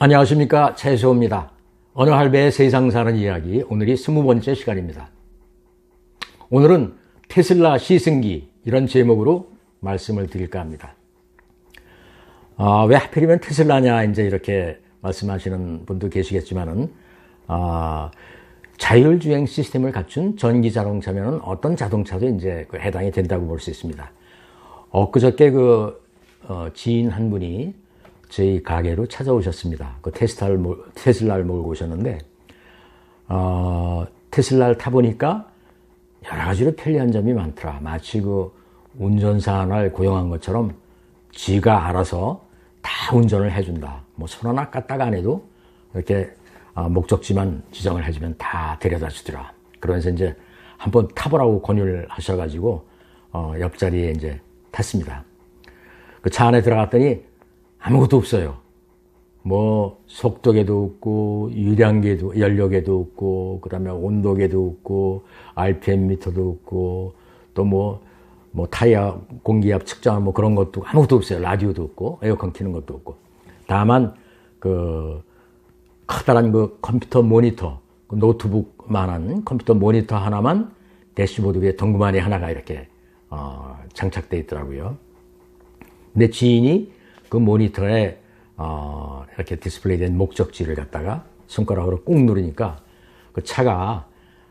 안녕하십니까 최소호입니다. 어느 할배의 세상 사는 이야기 오늘이 스무 번째 시간입니다. 오늘은 테슬라 시승기 이런 제목으로 말씀을 드릴까 합니다. 아, 왜 하필이면 테슬라냐 이제 이렇게 말씀하시는 분도 계시겠지만은 아, 자율주행 시스템을 갖춘 전기 자동차면은 어떤 자동차도 이제 그 해당이 된다고 볼 수 있습니다. 엊그저께 그 어, 지인 한 분이 저희 가게로 찾아오셨습니다. 그 테스라를, 테슬라를 몰고 오셨는데, 어, 테슬라를 타보니까 여러 가지로 편리한 점이 많더라. 마치 그 운전사 하나를 고용한 것처럼 지가 알아서 다 운전을 해준다. 뭐 손 하나 까딱 안 해도 이렇게 어, 목적지만 지정을 해주면 다 데려다 주더라. 그러면서 이제 한번 타보라고 권유를 하셔가지고 어, 옆자리에 이제 탔습니다. 그 차 안에 들어갔더니 아무것도 없어요. 뭐 속도계도 없고 유량계도 연료계도 없고 그다음에 온도계도 없고 RPM 미터도 없고 또 뭐뭐 뭐 타이어 공기압 측정 뭐 그런 것도 아무것도 없어요. 라디오도 없고 에어컨 키는 것도 없고 다만 그 커다란 그 컴퓨터 모니터 그 노트북만한 컴퓨터 모니터 하나만 대시보드 위에 덩그마니 하나가 이렇게 어, 장착돼 있더라고요. 근데 지인이 그 모니터에 어, 이렇게 디스플레이된 목적지를 갖다가 손가락으로 꾹 누르니까 그 차가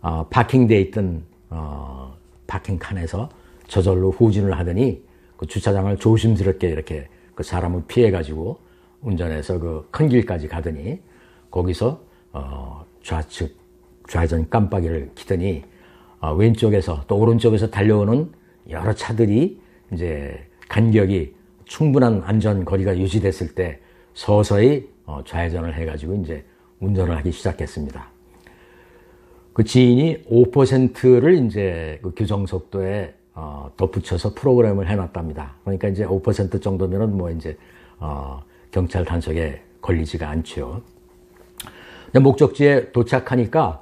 어, 파킹돼 있던 어, 파킹 칸에서 저절로 후진을 하더니 그 주차장을 조심스럽게 이렇게 그 사람을 피해 가지고 운전해서 그 큰 길까지 가더니 거기서 어, 좌측 좌회전 깜빡이를 키더니 어, 왼쪽에서 또 오른쪽에서 달려오는 여러 차들이 이제 간격이 충분한 안전 거리가 유지됐을 때 서서히 어, 좌회전을 해가지고 이제 운전을 하기 시작했습니다. 그 지인이 5%를 이제 그 규정 속도에 어, 덧붙여서 프로그램을 해놨답니다. 그러니까 이제 5% 정도면은 뭐 이제 어, 경찰 단속에 걸리지가 않죠. 목적지에 도착하니까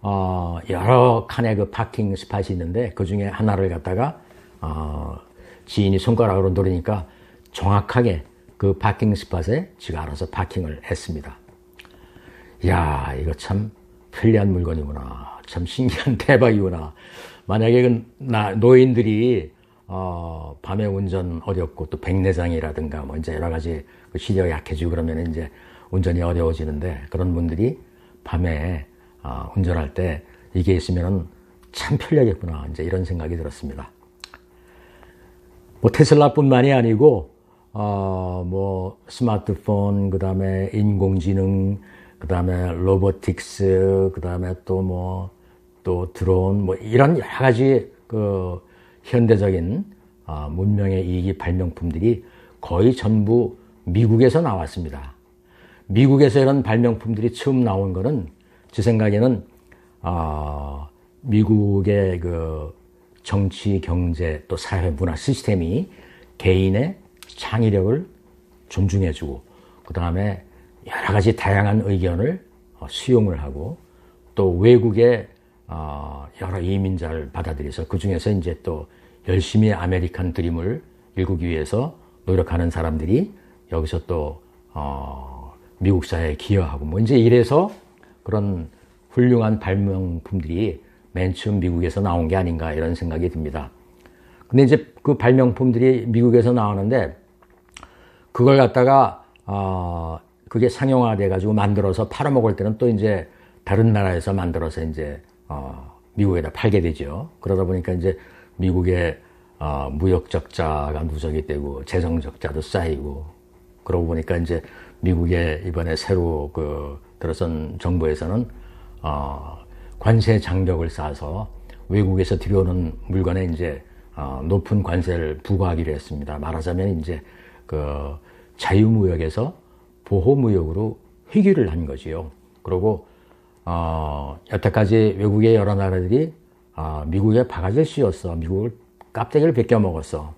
어, 여러 칸의 그 파킹 스팟이 있는데 그 중에 하나를 갖다가 어, 지인이 손가락으로 누르니까 정확하게 그 파킹 스팟에 지가 알아서 파킹을 했습니다. 야 이거 참 편리한 물건이구나. 참 신기한 대박이구나. 만약에 그 노인들이 어, 밤에 운전 어렵고 또 백내장이라든가 뭐 이제 여러 가지 그 시력 약해지고 그러면 이제 운전이 어려워지는데 그런 분들이 밤에 어, 운전할 때 이게 있으면 참 편리하겠구나. 이제 이런 생각이 들었습니다. 뭐 테슬라뿐만이 아니고 어, 뭐 스마트폰, 그 다음에 인공지능, 그 다음에 로보틱스, 그 다음에 또 뭐, 또 드론, 뭐 이런 여러 가지 그 현대적인 어, 문명의 이기 발명품들이 거의 전부 미국에서 나왔습니다. 미국에서 이런 발명품들이 처음 나온 거는 제 생각에는 어, 미국의 그 정치, 경제, 또 사회, 문화 시스템이 개인의 창의력을 존중해주고 그 다음에 여러 가지 다양한 의견을 어, 수용을 하고 또 외국의 어, 여러 이민자를 받아들여서 그 중에서 이제 또 열심히 아메리칸 드림을 일구기 위해서 노력하는 사람들이 여기서 또 어, 미국 사회에 기여하고 뭐 이제 이래서 그런 훌륭한 발명품들이 맨 처음 미국에서 나온 게 아닌가 이런 생각이 듭니다. 근데 이제 그 발명품들이 미국에서 나오는데 그걸 갖다가 어 그게 상용화돼 가지고 만들어서 팔아먹을 때는 또 이제 다른 나라에서 만들어서 이제 어 미국에다 팔게 되죠. 그러다 보니까 이제 미국의 어 무역 적자가 누적이 되고 재정 적자도 쌓이고 그러고 보니까 이제 미국의 이번에 새로 그 들어선 정부에서는 어 관세 장벽을 쌓아서 외국에서 들여오는 물건에 이제 어 높은 관세를 부과하기로 했습니다. 말하자면 이제 그 자유무역에서 보호무역으로 회귀를 한 거지요. 그리고 어, 여태까지 외국의 여러 나라들이 어, 미국의 바가지를 씌웠어. 미국을 깝대기를 벗겨 먹었어.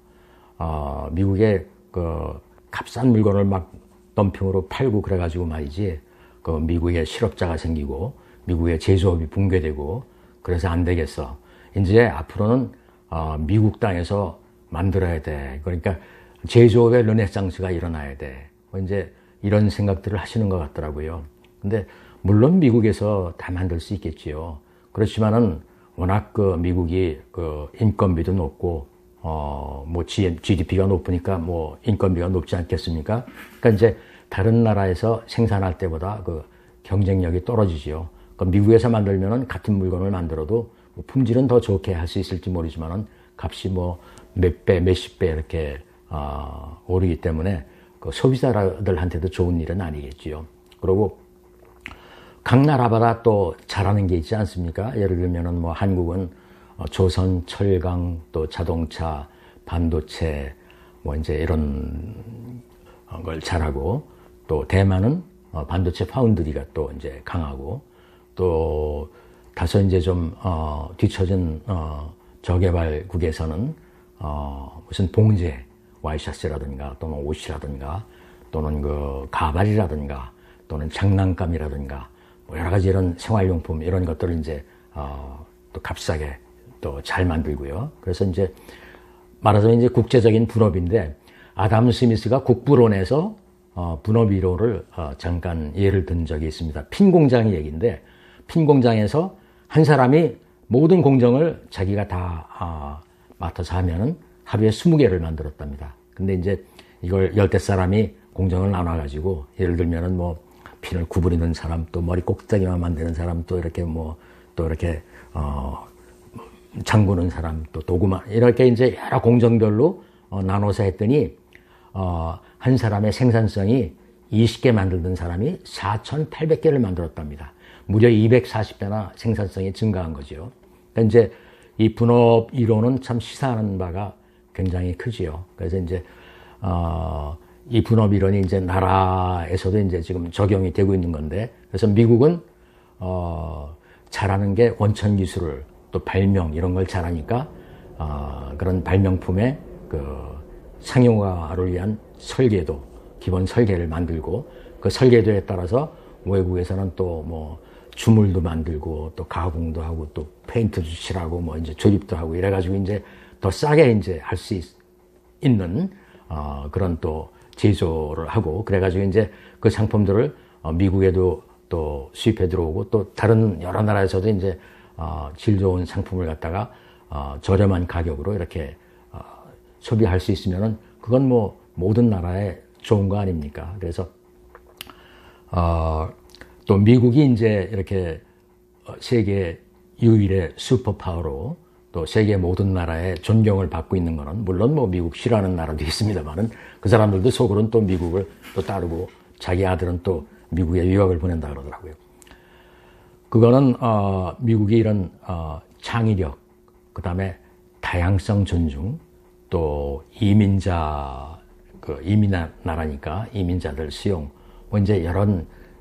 어, 미국의 그 값싼 물건을 막 덤핑으로 팔고 그래가지고 말이지. 그 미국에 실업자가 생기고 미국의 제조업이 붕괴되고 그래서 안 되겠어. 이제 앞으로는 어, 미국 땅에서 만들어야 돼. 그러니까 제조업의 르네상스가 일어나야 돼. 뭐 이제 이런 생각들을 하시는 것 같더라고요. 근데 물론 미국에서 다 만들 수 있겠지요. 그렇지만은 워낙 그 미국이 그 인건비도 높고 어뭐 GDP가 높으니까 뭐 인건비가 높지 않겠습니까? 그러니까 이제 다른 나라에서 생산할 때보다 그 경쟁력이 떨어지지요. 그 미국에서 만들면은 같은 물건을 만들어도 뭐 품질은 더 좋게 할 수 있을지 모르지만은 값이 뭐 몇 배, 몇십 배 이렇게 어, 오르기 때문에 그 소비자들한테도 좋은 일은 아니겠지요. 그리고 각 나라마다 또 잘하는 게 있지 않습니까? 예를 들면은 뭐 한국은 어, 조선, 철강, 또 자동차, 반도체, 뭐 이제 이런 걸 잘하고 또 대만은 어, 반도체 파운드리가 또 이제 강하고 또 다소 이제 좀 어, 뒤처진 어, 저개발국에서는 어, 무슨 봉제 와이셔츠라든가 또는 옷이라든가 또는 그 가발이라든가 또는 장난감이라든가 뭐 여러 가지 이런 생활용품 이런 것들을 이제 어, 또 값싸게 또 잘 만들고요. 그래서 이제 말하자면 이제 국제적인 분업인데 아담 스미스가 국부론에서 어, 분업 이론을 어, 잠깐 예를 든 적이 있습니다. 핀 공장 얘기인데 핀 공장에서 한 사람이 모든 공정을 자기가 다 어, 맡아서 하면은 하루에 20개를 만들었답니다. 근데 이제 이걸 열대 사람이 공정을 나눠가지고 예를 들면은 뭐 핀을 구부리는 사람 또 머리 꼭대기만 만드는 사람 또 이렇게 뭐 또 이렇게 어 장구는 사람 또 도구만 이렇게 이제 여러 공정별로 어, 나눠서 했더니 어, 한 사람의 생산성이 20개 만들던 사람이 4,800개를 만들었답니다. 무려 240배나 생산성이 증가한 거죠. 그러니까 이제 이 분업 이론은 참 시사하는 바가 굉장히 크지요. 그래서 이제 어, 이 분업 이론이 이제 나라에서도 이제 지금 적용이 되고 있는 건데, 그래서 미국은 어, 잘하는 게 원천 기술을 또 발명 이런 걸 잘하니까 어, 그런 발명품의 그 상용화를 위한 설계도 기본 설계를 만들고 그 설계도에 따라서 외국에서는 또 뭐 주물도 만들고 또 가공도 하고 또 페인트도 칠하고 뭐 이제 조립도 하고 이래가지고 이제 더 싸게 이제 할 수 있는 어, 그런 또 제조를 하고 그래가지고 이제 그 상품들을 어, 미국에도 또 수입해 들어오고 또 다른 여러 나라에서도 이제 어, 질 좋은 상품을 갖다가 어, 저렴한 가격으로 이렇게 어, 소비할 수 있으면은 그건 뭐 모든 나라에 좋은 거 아닙니까? 그래서 어, 또 미국이 이제 이렇게 어, 세계 유일의 슈퍼파워로 또 세계 모든 나라의 존경을 받고 있는 거는 물론 뭐 미국 싫어하는 나라도 있습니다만은 그 사람들도 속으로는 또 미국을 또 따르고 자기 아들은 또 미국에 유학을 보낸다 그러더라고요. 그거는 어, 미국의 이런 어, 창의력, 그 다음에 다양성 존중, 또 이민자 그 이민 나라니까 이민자들 수용, 뭐 이제 여러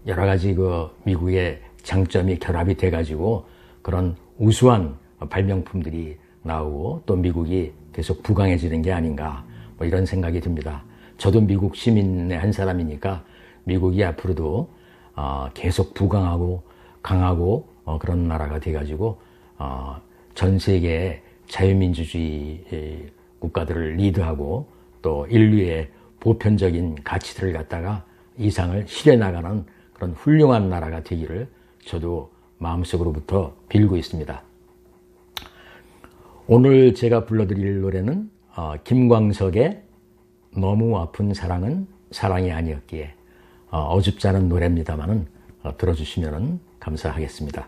여러 가지 그 미국의 장점이 결합이 돼가지고 그런 우수한 발명품들이 나오고 또 미국이 계속 부강해지는 게 아닌가 뭐 이런 생각이 듭니다. 저도 미국 시민의 한 사람이니까 미국이 앞으로도 어, 계속 부강하고 강하고 어, 그런 나라가 돼가지고 어, 전 세계의 자유민주주의 국가들을 리드하고 또 인류의 보편적인 가치들을 갖다가 이상을 실해 나가는 그런 훌륭한 나라가 되기를 저도 마음속으로부터 빌고 있습니다. 오늘 제가 불러드릴 노래는 어, 김광석의 너무 아픈 사랑은 사랑이 아니었기에 어, 줍지 않은 노래입니다만은 어, 들어주시면 감사하겠습니다.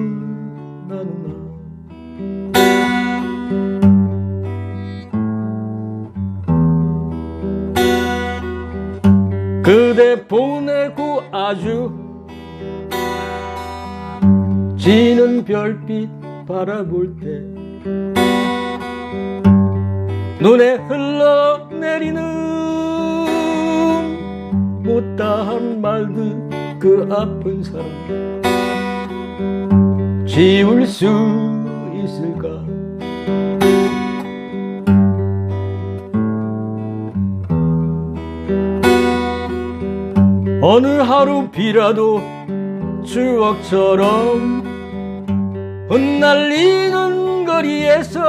아주 지는 별빛 바라볼 때 눈에 흘러내리는 못다한 말들 그 아픈 사랑 지울 수 있을까 어느 하루 비라도 추억처럼 흩날리는 거리에서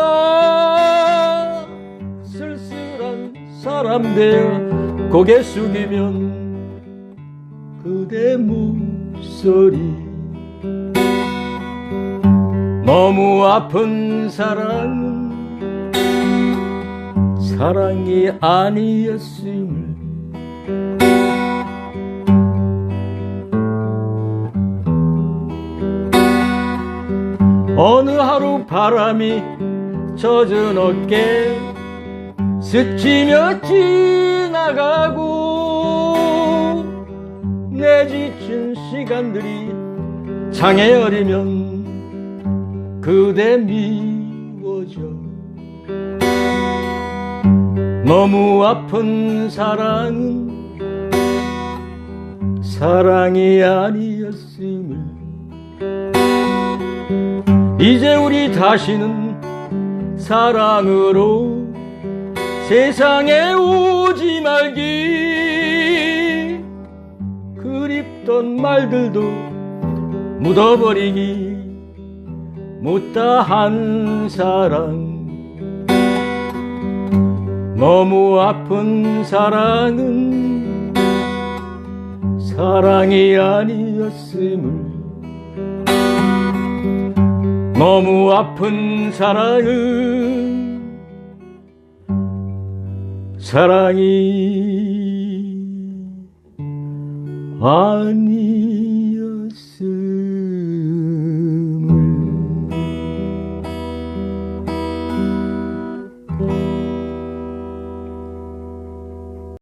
쓸쓸한 사람 되어 고개 숙이면 그대 목소리. 너무 아픈 사랑은 사랑이 아니었음을 어느 하루 바람이 젖은 어깨 스치며 지나가고 내 지친 시간들이 장애 어리면 그대 미워져. 너무 아픈 사랑은 사랑이 아니었음을 이제 우리 다시는 사랑으로 세상에 오지 말기. 그립던 말들도 묻어버리기 못다한 사랑. 너무 아픈 사랑은 사랑이 아니었음을 너무 아픈 사랑은 사랑이 아니었음을